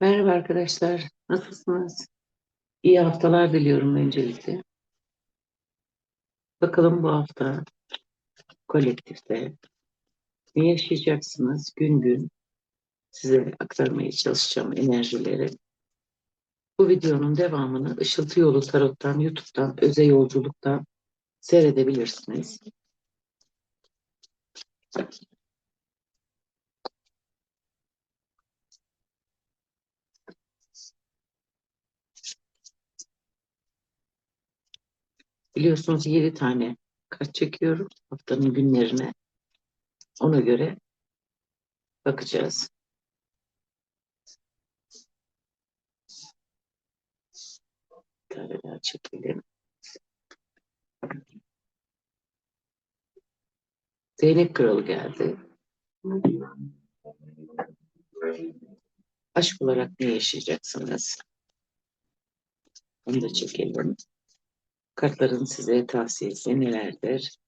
Merhaba arkadaşlar, nasılsınız? İyi haftalar diliyorum öncelikle. Bakalım bu hafta kolektifte ne yaşayacaksınız gün gün size aktarmaya çalışacağım enerjileri. Bu videonun devamını Işıltı Yolu Tarot'tan, YouTube'dan, Öze Yolculuk'tan seyredebilirsiniz. Biliyorsunuz 7 tane kart çekiyorum haftanın günlerine. Ona göre bakacağız. Bir tane daha çekelim. Zeynep Kralı geldi. Aşk olarak ne yaşayacaksınız? Onu da çekelim. Kartların size tavsiyesi nelerdir?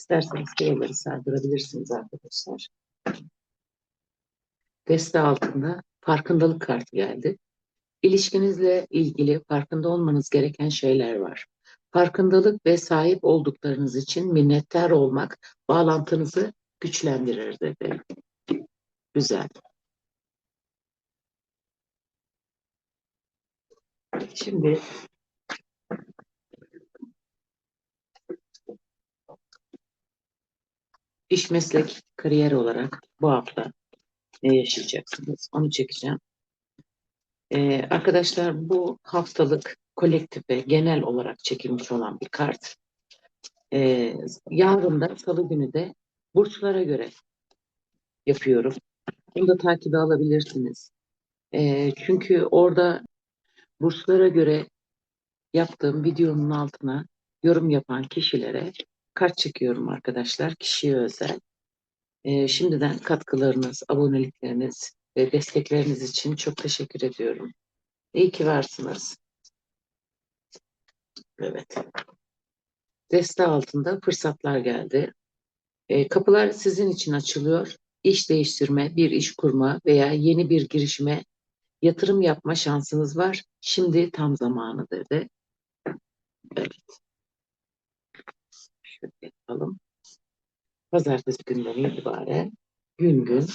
İsterseniz buraları sardırabilirsiniz arkadaşlar. Deste altında farkındalık kartı geldi. İlişkinizle ilgili farkında olmanız gereken şeyler var. Farkındalık ve sahip olduklarınız için minnettar olmak bağlantınızı güçlendirir dedi. Güzel. Şimdi iş meslek kariyer olarak bu hafta ne yaşayacaksınız? Onu çekeceğim. Ee, arkadaşlar bu haftalık kolektife genel olarak çekilmiş olan bir kart. Ee, yarın da salı günü de burçlara göre yapıyorum. Bunu da takibe alabilirsiniz. Ee, çünkü orada burçlara göre yaptığım videonun altına yorum yapan kişilere kart çekiyorum arkadaşlar. Kişiye özel. Ee, şimdiden katkılarınız, abonelikleriniz ve destekleriniz için çok teşekkür ediyorum. İyi ki varsınız. Evet. Deste altında fırsatlar geldi. E, kapılar sizin için açılıyor. İş değiştirme, bir iş kurma veya yeni bir girişime yatırım yapma şansınız var. Şimdi tam zamanı dedi. Evet. Şöyle yapalım. Pazartesi günden itibaren gün gün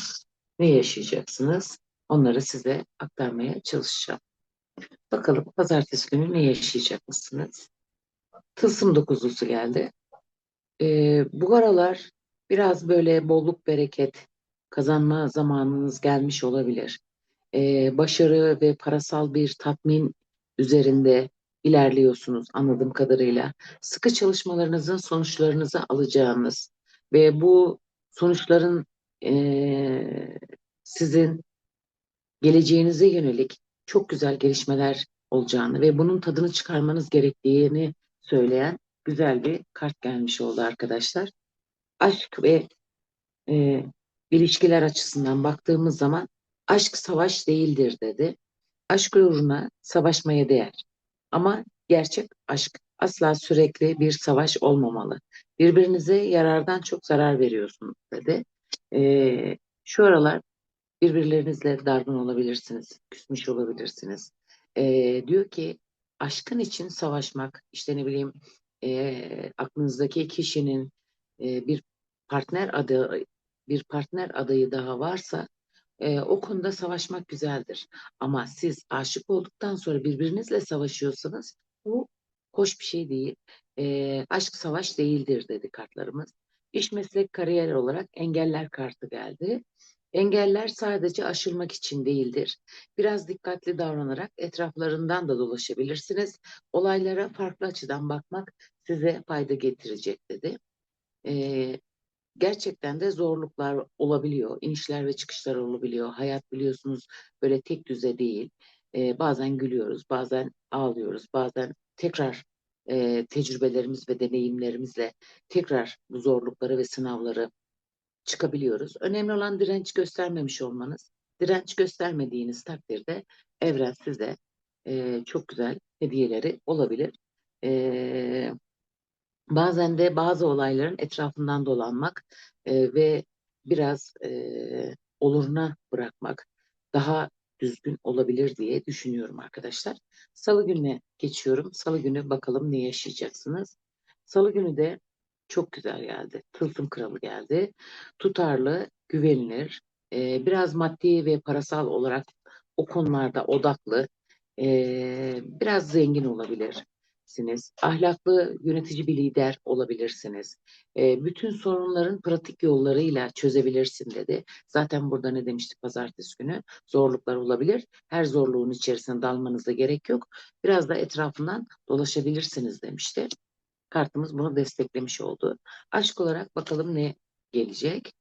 ne yaşayacaksınız? Onları size aktarmaya çalışacağım. Bakalım pazartesi günü ne yaşayacak mısınız? Tılsım dokuzlusu geldi. Ee, bu aralar biraz böyle bolluk bereket kazanma zamanınız gelmiş olabilir. Ee, başarı ve parasal bir tatmin üzerinde ilerliyorsunuz anladığım kadarıyla. Sıkı çalışmalarınızın sonuçlarınızı alacağınız ve bu sonuçların ee, sizin geleceğinize yönelik çok güzel gelişmeler olacağını ve bunun tadını çıkarmanız gerektiğini söyleyen güzel bir kart gelmiş oldu arkadaşlar. Aşk ve e, ilişkiler açısından baktığımız zaman aşk savaş değildir dedi. Aşk uğruna savaşmaya değer. Ama gerçek aşk asla sürekli bir savaş olmamalı. Birbirinize yarardan çok zarar veriyorsunuz dedi. E, şu aralar birbirlerinizle dargın olabilirsiniz, küsmüş olabilirsiniz. E, diyor ki aşkın için savaşmak, işte ne bileyim e, aklınızdaki kişinin e, bir partner adı bir partner adayı daha varsa e, o konuda savaşmak güzeldir. Ama siz aşık olduktan sonra birbirinizle savaşıyorsanız bu hoş bir şey değil. E, aşk savaş değildir dedi kartlarımız. İş meslek kariyer olarak engeller kartı geldi. Engeller sadece aşılmak için değildir. Biraz dikkatli davranarak etraflarından da dolaşabilirsiniz. Olaylara farklı açıdan bakmak size fayda getirecek dedi. Ee, gerçekten de zorluklar olabiliyor. İnişler ve çıkışlar olabiliyor. Hayat biliyorsunuz böyle tek düze değil. Ee, bazen gülüyoruz, bazen ağlıyoruz, bazen tekrar e, tecrübelerimiz ve deneyimlerimizle tekrar bu zorlukları ve sınavları çıkabiliyoruz. Önemli olan direnç göstermemiş olmanız. Direnç göstermediğiniz takdirde evren size e, çok güzel hediyeleri olabilir. E, bazen de bazı olayların etrafından dolanmak e, ve biraz e, oluruna bırakmak daha düzgün olabilir diye düşünüyorum arkadaşlar. Salı gününe geçiyorum. Salı günü bakalım ne yaşayacaksınız. Salı günü de çok güzel geldi. Tılsım kralı geldi. Tutarlı, güvenilir, e, biraz maddi ve parasal olarak o konularda odaklı, e, biraz zengin olabilirsiniz. Ahlaklı, yönetici bir lider olabilirsiniz. E, bütün sorunların pratik yollarıyla çözebilirsin dedi. Zaten burada ne demiştik pazartesi günü? Zorluklar olabilir. Her zorluğun içerisine dalmanıza gerek yok. Biraz da etrafından dolaşabilirsiniz demişti. Kartımız bunu desteklemiş oldu. Aşk olarak bakalım ne gelecek.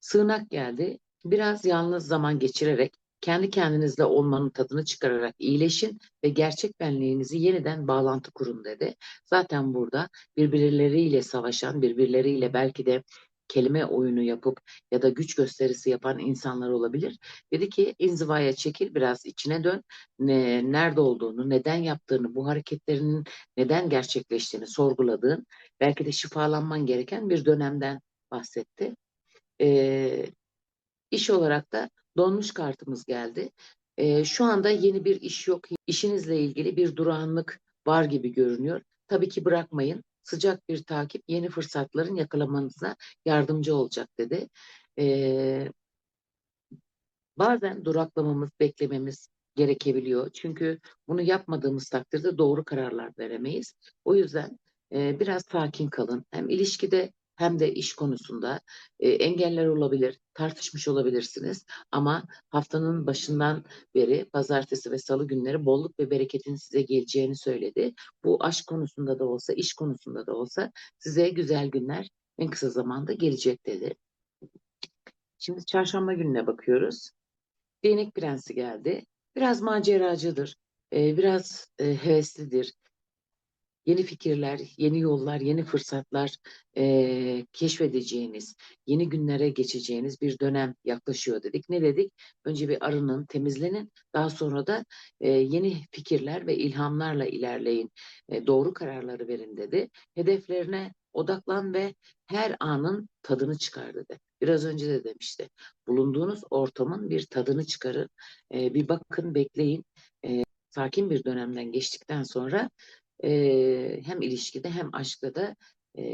Sığınak geldi. Biraz yalnız zaman geçirerek, kendi kendinizle olmanın tadını çıkararak iyileşin ve gerçek benliğinizi yeniden bağlantı kurun dedi. Zaten burada birbirleriyle savaşan, birbirleriyle belki de kelime oyunu yapıp ya da güç gösterisi yapan insanlar olabilir. Dedi ki inzivaya çekil biraz içine dön. Ne, nerede olduğunu, neden yaptığını, bu hareketlerinin neden gerçekleştiğini sorguladığın, belki de şifalanman gereken bir dönemden bahsetti. Ee, iş olarak da donmuş kartımız geldi. Ee, şu anda yeni bir iş yok. İşinizle ilgili bir durağanlık var gibi görünüyor. Tabii ki bırakmayın. Sıcak bir takip yeni fırsatların yakalamanıza yardımcı olacak dedi. Ee, bazen duraklamamız, beklememiz gerekebiliyor. Çünkü bunu yapmadığımız takdirde doğru kararlar veremeyiz. O yüzden e, biraz sakin kalın. Hem ilişkide hem de iş konusunda e, engeller olabilir, tartışmış olabilirsiniz. Ama haftanın başından beri pazartesi ve salı günleri bolluk ve bereketin size geleceğini söyledi. Bu aşk konusunda da olsa, iş konusunda da olsa size güzel günler en kısa zamanda gelecek dedi. Şimdi çarşamba gününe bakıyoruz. Değnek prensi geldi. Biraz maceracıdır, e, biraz e, heveslidir, yeni fikirler, yeni yollar, yeni fırsatlar e, keşfedeceğiniz, yeni günlere geçeceğiniz bir dönem yaklaşıyor dedik. Ne dedik? Önce bir arının, temizlenin. Daha sonra da e, yeni fikirler ve ilhamlarla ilerleyin. E, doğru kararları verin dedi. Hedeflerine odaklan ve her anın tadını çıkar dedi. Biraz önce de demişti. Bulunduğunuz ortamın bir tadını çıkarın. E, bir bakın, bekleyin. E, sakin bir dönemden geçtikten sonra e, hem ilişkide hem aşkta da e,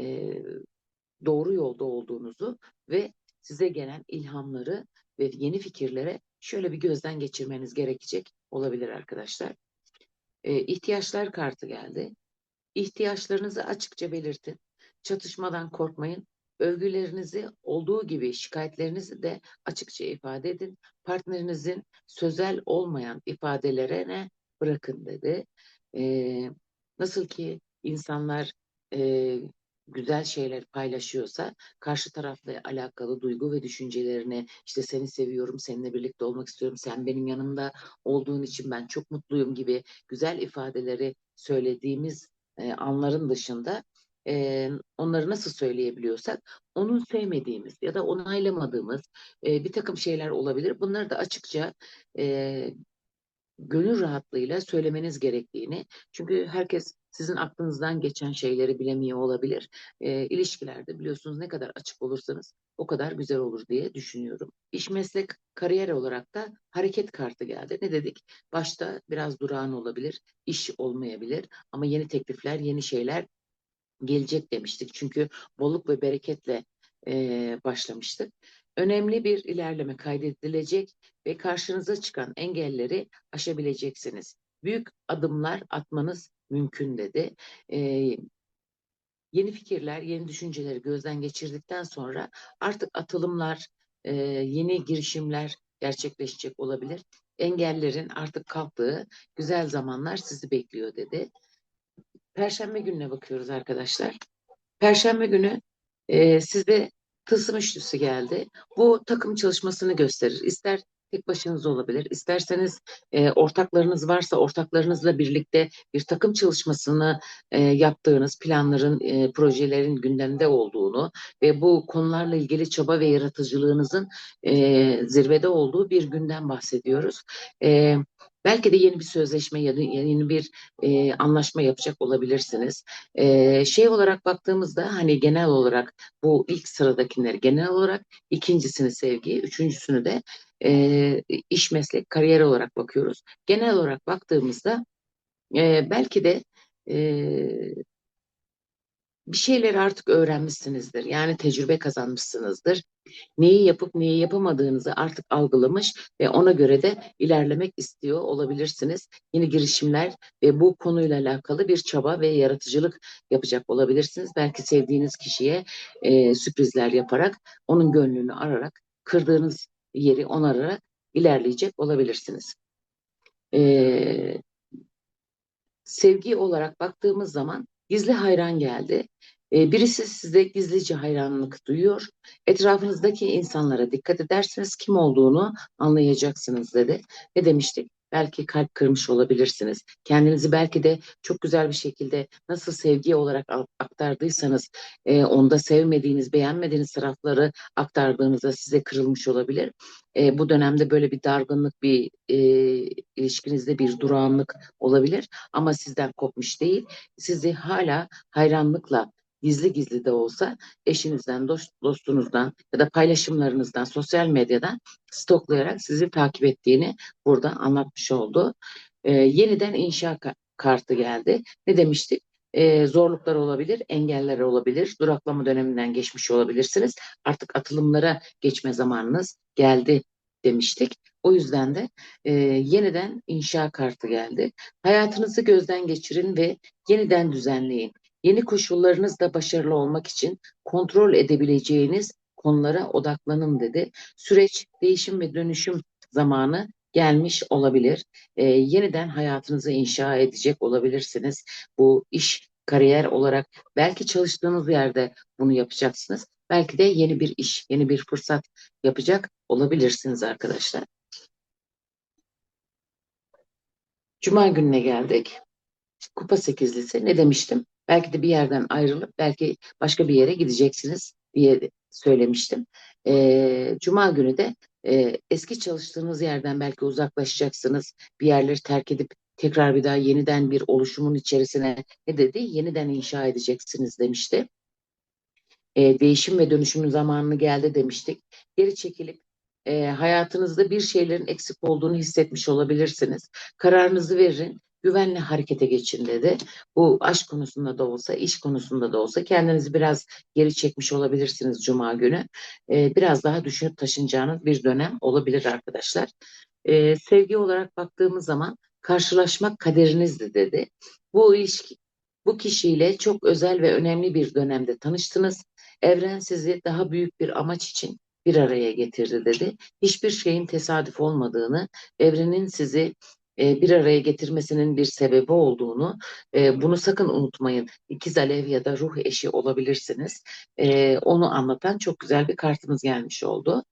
doğru yolda olduğunuzu ve size gelen ilhamları ve yeni fikirlere şöyle bir gözden geçirmeniz gerekecek olabilir arkadaşlar. E, ihtiyaçlar kartı geldi. İhtiyaçlarınızı açıkça belirtin. Çatışmadan korkmayın. Övgülerinizi olduğu gibi şikayetlerinizi de açıkça ifade edin. Partnerinizin sözel olmayan ifadelerine bırakın dedi. Ee, Nasıl ki insanlar e, güzel şeyler paylaşıyorsa karşı tarafla alakalı duygu ve düşüncelerini işte seni seviyorum, seninle birlikte olmak istiyorum, sen benim yanımda olduğun için ben çok mutluyum gibi güzel ifadeleri söylediğimiz e, anların dışında e, onları nasıl söyleyebiliyorsak onun sevmediğimiz ya da onaylamadığımız e, bir takım şeyler olabilir. Bunları da açıkça e, gönül rahatlığıyla söylemeniz gerektiğini çünkü herkes sizin aklınızdan geçen şeyleri bilemiyor olabilir. E, ilişkilerde biliyorsunuz ne kadar açık olursanız o kadar güzel olur diye düşünüyorum. İş meslek kariyer olarak da hareket kartı geldi. Ne dedik? Başta biraz durağan olabilir, iş olmayabilir ama yeni teklifler, yeni şeyler gelecek demiştik. Çünkü bolluk ve bereketle e, başlamıştık önemli bir ilerleme kaydedilecek ve karşınıza çıkan engelleri aşabileceksiniz. Büyük adımlar atmanız mümkün dedi. Ee, yeni fikirler, yeni düşünceleri gözden geçirdikten sonra artık atılımlar e, yeni girişimler gerçekleşecek olabilir. Engellerin artık kalktığı güzel zamanlar sizi bekliyor dedi. Perşembe gününe bakıyoruz arkadaşlar. Perşembe günü e, size tılsım üçlüsü geldi. Bu takım çalışmasını gösterir. İster tek başınıza olabilir, isterseniz e, ortaklarınız varsa ortaklarınızla birlikte bir takım çalışmasını e, yaptığınız planların, e, projelerin gündemde olduğunu ve bu konularla ilgili çaba ve yaratıcılığınızın e, zirvede olduğu bir günden bahsediyoruz. E, belki de yeni bir sözleşme ya da yeni bir e, anlaşma yapacak olabilirsiniz. E, şey olarak baktığımızda hani genel olarak bu ilk sıradakileri genel olarak ikincisini sevgi, üçüncüsünü de e, iş meslek kariyer olarak bakıyoruz. Genel olarak baktığımızda e, belki de e, bir şeyleri artık öğrenmişsinizdir. Yani tecrübe kazanmışsınızdır. Neyi yapıp neyi yapamadığınızı artık algılamış ve ona göre de ilerlemek istiyor olabilirsiniz. Yeni girişimler ve bu konuyla alakalı bir çaba ve yaratıcılık yapacak olabilirsiniz. Belki sevdiğiniz kişiye e, sürprizler yaparak onun gönlünü ararak kırdığınız yeri onararak ilerleyecek olabilirsiniz. Ee, sevgi olarak baktığımız zaman gizli hayran geldi. Ee, birisi size gizlice hayranlık duyuyor. Etrafınızdaki insanlara dikkat ederseniz kim olduğunu anlayacaksınız dedi. Ne demiştik? Belki kalp kırmış olabilirsiniz. Kendinizi belki de çok güzel bir şekilde nasıl sevgi olarak aktardıysanız e, onda sevmediğiniz, beğenmediğiniz tarafları aktardığınızda size kırılmış olabilir. E, bu dönemde böyle bir dargınlık, bir e, ilişkinizde bir durağanlık olabilir ama sizden kopmuş değil. Sizi hala hayranlıkla gizli gizli de olsa eşinizden, dost, dostunuzdan ya da paylaşımlarınızdan, sosyal medyadan stoklayarak sizi takip ettiğini burada anlatmış oldu. Ee, yeniden inşa kartı geldi. Ne demiştik? Ee, zorluklar olabilir, engeller olabilir, duraklama döneminden geçmiş olabilirsiniz. Artık atılımlara geçme zamanınız geldi demiştik. O yüzden de e, yeniden inşa kartı geldi. Hayatınızı gözden geçirin ve yeniden düzenleyin. Yeni koşullarınızda başarılı olmak için kontrol edebileceğiniz konulara odaklanın dedi. Süreç, değişim ve dönüşüm zamanı gelmiş olabilir. E, yeniden hayatınızı inşa edecek olabilirsiniz. Bu iş, kariyer olarak belki çalıştığınız yerde bunu yapacaksınız. Belki de yeni bir iş, yeni bir fırsat yapacak olabilirsiniz arkadaşlar. Cuma gününe geldik. Kupa sekizlisi ne demiştim? Belki de bir yerden ayrılıp belki başka bir yere gideceksiniz diye söylemiştim. E, Cuma günü de e, eski çalıştığınız yerden belki uzaklaşacaksınız. Bir yerleri terk edip tekrar bir daha yeniden bir oluşumun içerisine ne dedi? Yeniden inşa edeceksiniz demişti. E, değişim ve dönüşümün zamanını geldi demiştik. Geri çekilip e, hayatınızda bir şeylerin eksik olduğunu hissetmiş olabilirsiniz. Kararınızı verin güvenli harekete geçin dedi. Bu aşk konusunda da olsa, iş konusunda da olsa kendinizi biraz geri çekmiş olabilirsiniz Cuma günü. Ee, biraz daha düşünüp taşınacağınız bir dönem olabilir arkadaşlar. Ee, sevgi olarak baktığımız zaman karşılaşmak kaderinizdi dedi. Bu ilişki, bu kişiyle çok özel ve önemli bir dönemde tanıştınız. Evren sizi daha büyük bir amaç için bir araya getirdi dedi. Hiçbir şeyin tesadüf olmadığını, evrenin sizi e, bir araya getirmesinin bir sebebi olduğunu e, bunu sakın unutmayın. İkiz alev ya da ruh eşi olabilirsiniz. E, onu anlatan çok güzel bir kartımız gelmiş oldu.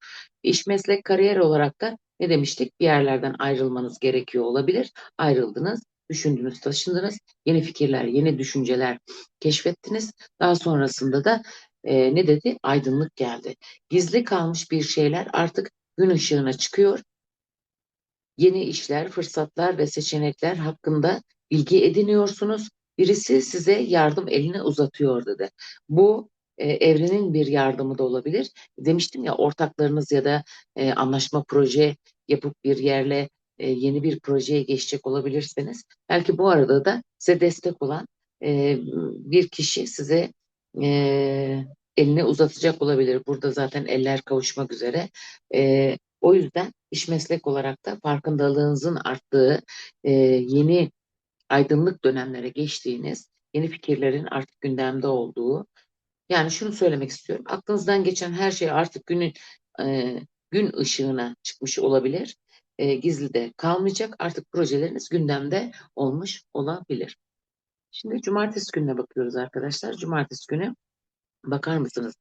İş meslek kariyer olarak da ne demiştik? Bir yerlerden ayrılmanız gerekiyor olabilir. Ayrıldınız düşündünüz, taşındınız, yeni fikirler, yeni düşünceler keşfettiniz. Daha sonrasında da e, ne dedi? Aydınlık geldi. Gizli kalmış bir şeyler artık gün ışığına çıkıyor yeni işler, fırsatlar ve seçenekler hakkında bilgi ediniyorsunuz. Birisi size yardım elini uzatıyor dedi. Bu e, evrenin bir yardımı da olabilir. Demiştim ya ortaklarınız ya da e, anlaşma proje yapıp bir yerle e, yeni bir projeye geçecek olabilirseniz belki bu arada da size destek olan e, bir kişi size e, elini uzatacak olabilir. Burada zaten eller kavuşmak üzere. E, o yüzden iş meslek olarak da farkındalığınızın arttığı e, yeni aydınlık dönemlere geçtiğiniz, yeni fikirlerin artık gündemde olduğu. Yani şunu söylemek istiyorum. Aklınızdan geçen her şey artık günün e, gün ışığına çıkmış olabilir. E, gizli de kalmayacak. Artık projeleriniz gündemde olmuş olabilir. Şimdi cumartesi gününe bakıyoruz arkadaşlar. Cumartesi günü bakar mısınız?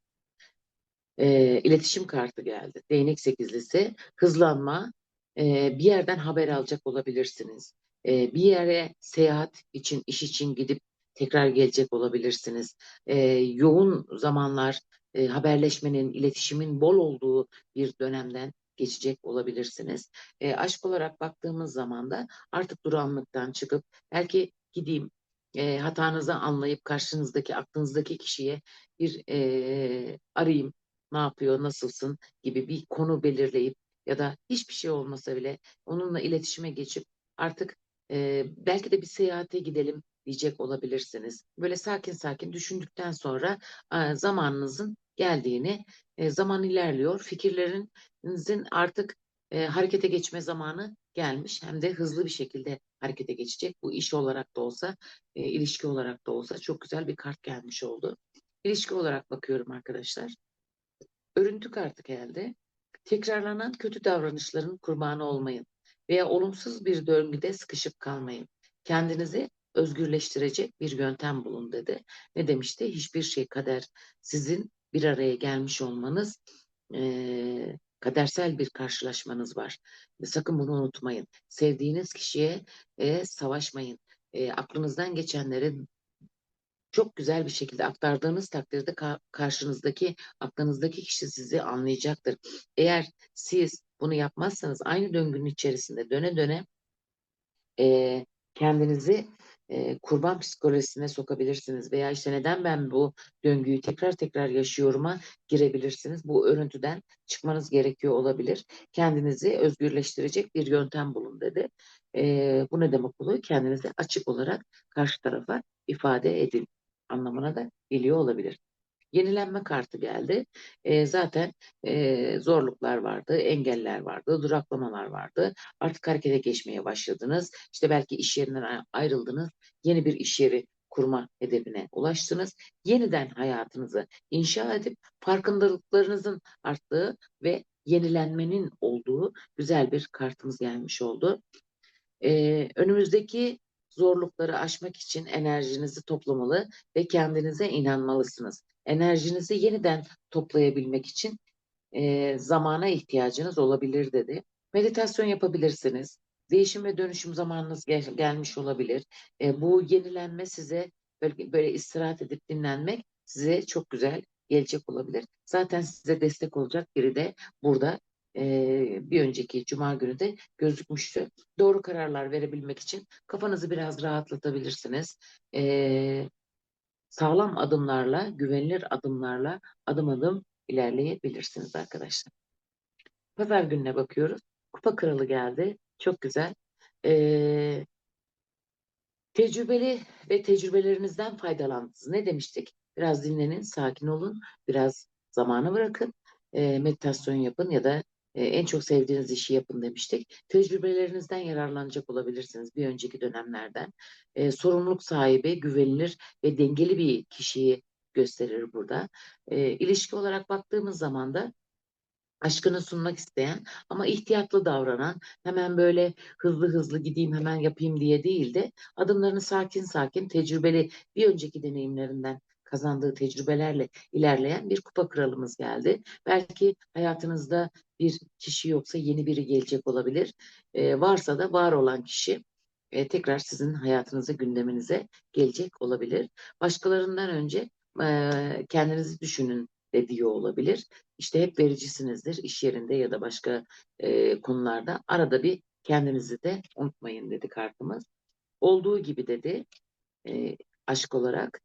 E, iletişim kartı geldi. Değnek sekizlisi, hızlanma, e, bir yerden haber alacak olabilirsiniz. E, bir yere seyahat için, iş için gidip tekrar gelecek olabilirsiniz. E, yoğun zamanlar e, haberleşmenin, iletişimin bol olduğu bir dönemden geçecek olabilirsiniz. E, aşk olarak baktığımız zaman da artık duranlıktan çıkıp belki gideyim e, hatanızı anlayıp karşınızdaki aklınızdaki kişiye bir e, arayayım ne yapıyor, nasılsın gibi bir konu belirleyip ya da hiçbir şey olmasa bile onunla iletişime geçip artık e, belki de bir seyahate gidelim diyecek olabilirsiniz. Böyle sakin sakin düşündükten sonra e, zamanınızın geldiğini, e, zaman ilerliyor. Fikirlerinizin artık e, harekete geçme zamanı gelmiş. Hem de hızlı bir şekilde harekete geçecek. Bu iş olarak da olsa, e, ilişki olarak da olsa çok güzel bir kart gelmiş oldu. İlişki olarak bakıyorum arkadaşlar. Örüntü kartı geldi. Tekrarlanan kötü davranışların kurbanı olmayın veya olumsuz bir döngüde sıkışıp kalmayın. Kendinizi özgürleştirecek bir yöntem bulun dedi. Ne demişti? Hiçbir şey kader sizin bir araya gelmiş olmanız e, kadersel bir karşılaşmanız var. Sakın bunu unutmayın. Sevdiğiniz kişiye e, savaşmayın. E, aklınızdan geçenleri çok güzel bir şekilde aktardığınız takdirde ka karşınızdaki aklınızdaki kişi sizi anlayacaktır. Eğer siz bunu yapmazsanız aynı döngünün içerisinde döne döne e, kendinizi e, kurban psikolojisine sokabilirsiniz veya işte neden ben bu döngüyü tekrar tekrar yaşıyorum'a girebilirsiniz. Bu örüntüden çıkmanız gerekiyor olabilir. Kendinizi özgürleştirecek bir yöntem bulun dedi. E, bu ne demek oluyor? Kendinizi açık olarak karşı tarafa ifade edin anlamına da geliyor olabilir. Yenilenme kartı geldi. E, zaten e, zorluklar vardı, engeller vardı, duraklamalar vardı. Artık harekete geçmeye başladınız. İşte belki iş yerinden ayrıldınız. Yeni bir iş yeri kurma hedefine ulaştınız. Yeniden hayatınızı inşa edip farkındalıklarınızın arttığı ve yenilenmenin olduğu güzel bir kartımız gelmiş oldu. Ee, önümüzdeki zorlukları aşmak için enerjinizi toplamalı ve kendinize inanmalısınız. Enerjinizi yeniden toplayabilmek için e, zamana ihtiyacınız olabilir dedi. Meditasyon yapabilirsiniz. Değişim ve dönüşüm zamanınız gel gelmiş olabilir. E, bu yenilenme size böyle, böyle istirahat edip dinlenmek size çok güzel gelecek olabilir. Zaten size destek olacak biri de burada bir önceki cuma günü de gözükmüştü. Doğru kararlar verebilmek için kafanızı biraz rahatlatabilirsiniz. Sağlam adımlarla, güvenilir adımlarla adım adım ilerleyebilirsiniz arkadaşlar. Pazar gününe bakıyoruz. Kupa kralı geldi. Çok güzel. Tecrübeli ve tecrübelerinizden faydalandınız. Ne demiştik? Biraz dinlenin, sakin olun, biraz zamanı bırakın, meditasyon yapın ya da en çok sevdiğiniz işi yapın demiştik. Tecrübelerinizden yararlanacak olabilirsiniz bir önceki dönemlerden. E, sorumluluk sahibi, güvenilir ve dengeli bir kişiyi gösterir burada. E, ilişki olarak baktığımız zaman da aşkını sunmak isteyen ama ihtiyatlı davranan, hemen böyle hızlı hızlı gideyim hemen yapayım diye değil de adımlarını sakin sakin tecrübeli bir önceki deneyimlerinden kazandığı tecrübelerle ilerleyen bir kupa kralımız geldi. Belki hayatınızda bir kişi yoksa yeni biri gelecek olabilir. E, varsa da var olan kişi e, tekrar sizin hayatınıza, gündeminize gelecek olabilir. Başkalarından önce e, kendinizi düşünün de diyor olabilir. İşte hep vericisinizdir iş yerinde ya da başka e, konularda. Arada bir kendinizi de unutmayın dedi kartımız. Olduğu gibi dedi e, aşk olarak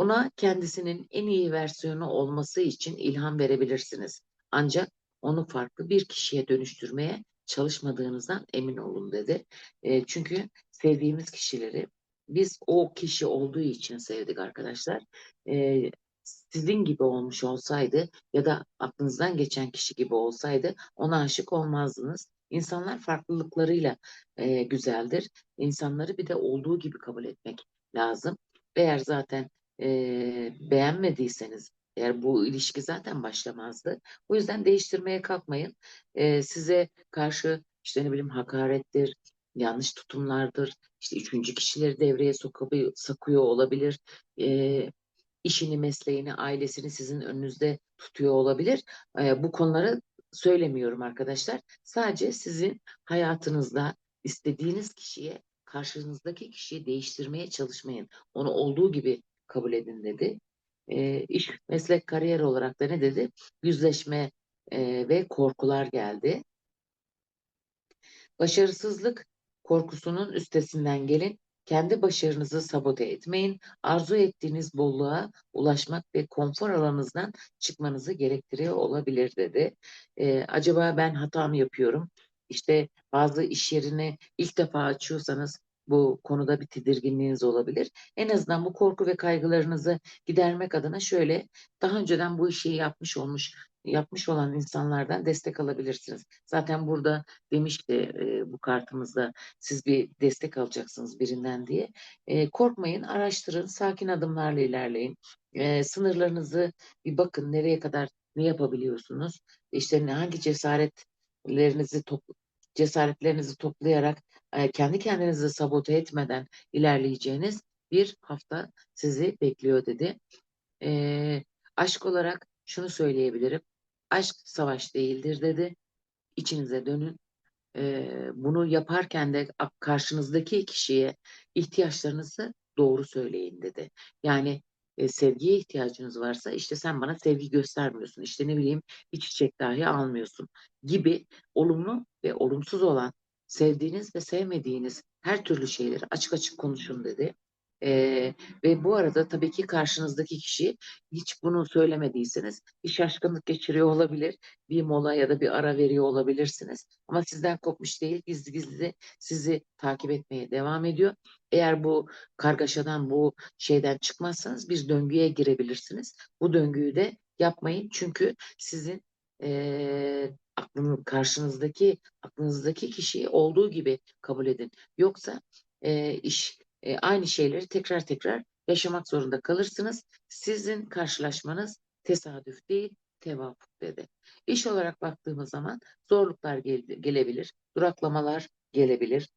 ona kendisinin en iyi versiyonu olması için ilham verebilirsiniz. Ancak onu farklı bir kişiye dönüştürmeye çalışmadığınızdan emin olun dedi. E, çünkü sevdiğimiz kişileri biz o kişi olduğu için sevdik arkadaşlar. E, sizin gibi olmuş olsaydı ya da aklınızdan geçen kişi gibi olsaydı ona aşık olmazdınız. İnsanlar farklılıklarıyla e, güzeldir. İnsanları bir de olduğu gibi kabul etmek lazım. Eğer zaten e, beğenmediyseniz Eğer bu ilişki zaten başlamazdı. O yüzden değiştirmeye kalkmayın. Ee, size karşı işte ne bileyim hakarettir, yanlış tutumlardır, işte üçüncü kişileri devreye sokuyor, sokuyor olabilir. Ee, işini, mesleğini, ailesini sizin önünüzde tutuyor olabilir. Ee, bu konuları söylemiyorum arkadaşlar. Sadece sizin hayatınızda istediğiniz kişiye, karşınızdaki kişiyi değiştirmeye çalışmayın. Onu olduğu gibi kabul edin dedi. Ee, iş, meslek, kariyer olarak da ne dedi? Yüzleşme e, ve korkular geldi. Başarısızlık korkusunun üstesinden gelin. Kendi başarınızı sabote etmeyin. Arzu ettiğiniz bolluğa ulaşmak ve konfor alanınızdan çıkmanızı gerektiriyor olabilir dedi. Ee, acaba ben hata mı yapıyorum? İşte bazı iş yerini ilk defa açıyorsanız bu konuda bir tedirginliğiniz olabilir. En azından bu korku ve kaygılarınızı gidermek adına şöyle daha önceden bu işi yapmış olmuş yapmış olan insanlardan destek alabilirsiniz. Zaten burada demişti e, bu kartımızda siz bir destek alacaksınız birinden diye. E, korkmayın, araştırın, sakin adımlarla ilerleyin. E, sınırlarınızı bir bakın nereye kadar ne yapabiliyorsunuz? İşte hangi cesaretlerinizi top, cesaretlerinizi toplayarak kendi kendinizi sabote etmeden ilerleyeceğiniz bir hafta sizi bekliyor dedi. E, aşk olarak şunu söyleyebilirim. Aşk savaş değildir dedi. İçinize dönün e, bunu yaparken de karşınızdaki kişiye ihtiyaçlarınızı doğru söyleyin dedi. Yani e, sevgiye ihtiyacınız varsa işte sen bana sevgi göstermiyorsun. İşte ne bileyim bir çiçek dahi almıyorsun gibi olumlu ve olumsuz olan sevdiğiniz ve sevmediğiniz her türlü şeyleri açık açık konuşun dedi. Ee, ve bu arada tabii ki karşınızdaki kişi hiç bunu söylemediyseniz bir şaşkınlık geçiriyor olabilir. Bir mola ya da bir ara veriyor olabilirsiniz. Ama sizden kopmuş değil, gizli gizli sizi takip etmeye devam ediyor. Eğer bu kargaşadan, bu şeyden çıkmazsanız bir döngüye girebilirsiniz. Bu döngüyü de yapmayın çünkü sizin e, aklının karşınızdaki aklınızdaki kişiyi olduğu gibi kabul edin. Yoksa e, iş e, aynı şeyleri tekrar tekrar yaşamak zorunda kalırsınız. Sizin karşılaşmanız tesadüf değil, tevafuk dedi. İş olarak baktığımız zaman zorluklar gel gelebilir, duraklamalar gelebilir,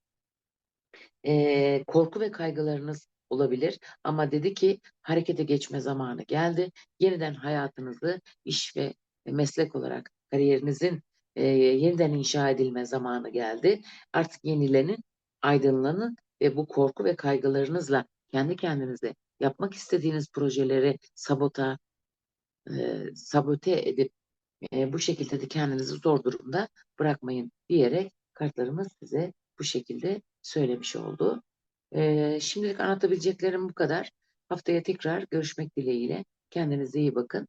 e, korku ve kaygılarınız olabilir. Ama dedi ki harekete geçme zamanı geldi. Yeniden hayatınızı iş ve meslek olarak kariyerinizin e, yeniden inşa edilme zamanı geldi. Artık yenilenin, aydınlanın ve bu korku ve kaygılarınızla kendi kendinize yapmak istediğiniz projeleri sabota, e, sabote edip e, bu şekilde de kendinizi zor durumda bırakmayın diyerek kartlarımız size bu şekilde söylemiş oldu. E, şimdilik anlatabileceklerim bu kadar. Haftaya tekrar görüşmek dileğiyle. Kendinize iyi bakın.